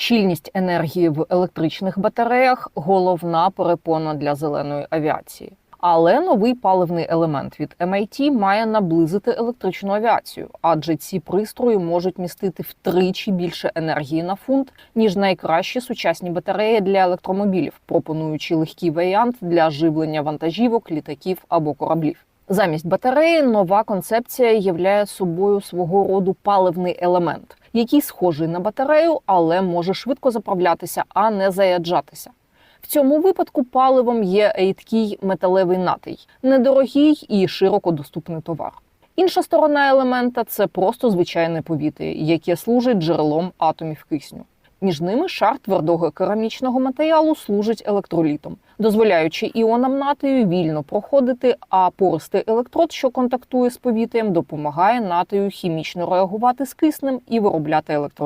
Щільність енергії в електричних батареях головна перепона для зеленої авіації. Але новий паливний елемент від MIT має наблизити електричну авіацію, адже ці пристрої можуть містити втричі більше енергії на фунт, ніж найкращі сучасні батареї для електромобілів, пропонуючи легкий варіант для живлення вантажівок, літаків або кораблів. Замість батареї нова концепція являє собою свого роду паливний елемент, який схожий на батарею, але може швидко заправлятися, а не заряджатися. В цьому випадку паливом є рідкий металевий натий, недорогий і широко доступний товар. Інша сторона елемента це просто звичайне повітря, яке служить джерелом атомів кисню. Між ними шар твердого керамічного матеріалу служить електролітом, дозволяючи іонам натрію вільно проходити, а пористий електрод, що контактує з повітрям, допомагає натрію хімічно реагувати з киснем і виробляти електроенергію.